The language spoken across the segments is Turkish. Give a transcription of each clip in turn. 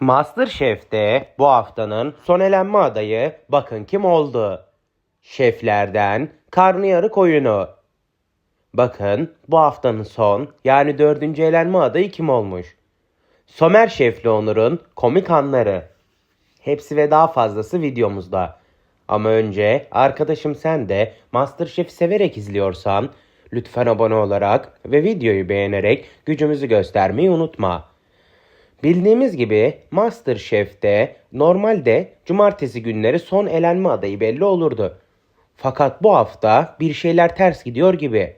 Masterchef'te bu haftanın son elenme adayı bakın kim oldu. Şeflerden karnıyarık oyunu. Bakın bu haftanın son yani dördüncü elenme adayı kim olmuş? Somer Şefli Onur'un komik anları. Hepsi ve daha fazlası videomuzda. Ama önce arkadaşım sen de Masterchef'i severek izliyorsan lütfen abone olarak ve videoyu beğenerek gücümüzü göstermeyi unutma. Bildiğimiz gibi Masterchef'te normalde cumartesi günleri son elenme adayı belli olurdu. Fakat bu hafta bir şeyler ters gidiyor gibi.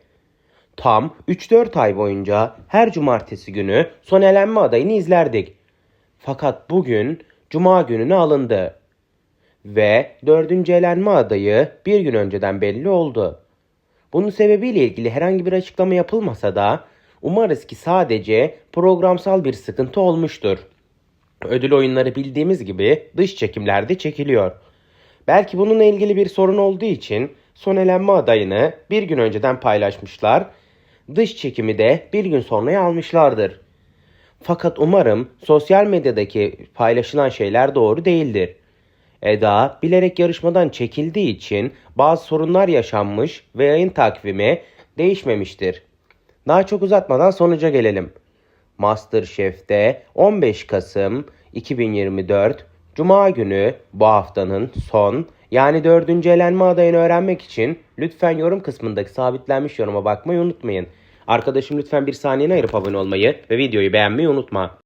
Tam 3-4 ay boyunca her cumartesi günü son elenme adayını izlerdik. Fakat bugün cuma gününe alındı. Ve dördüncü elenme adayı bir gün önceden belli oldu. Bunun sebebiyle ilgili herhangi bir açıklama yapılmasa da umarız ki sadece programsal bir sıkıntı olmuştur. Ödül oyunları bildiğimiz gibi dış çekimlerde çekiliyor. Belki bununla ilgili bir sorun olduğu için son elenme adayını bir gün önceden paylaşmışlar. Dış çekimi de bir gün sonraya almışlardır. Fakat umarım sosyal medyadaki paylaşılan şeyler doğru değildir. Eda bilerek yarışmadan çekildiği için bazı sorunlar yaşanmış ve yayın takvimi değişmemiştir. Daha çok uzatmadan sonuca gelelim. Masterchef'te 15 Kasım 2024 Cuma günü bu haftanın son yani dördüncü elenme adayını öğrenmek için lütfen yorum kısmındaki sabitlenmiş yoruma bakmayı unutmayın. Arkadaşım lütfen bir saniyene ayırıp abone olmayı ve videoyu beğenmeyi unutma.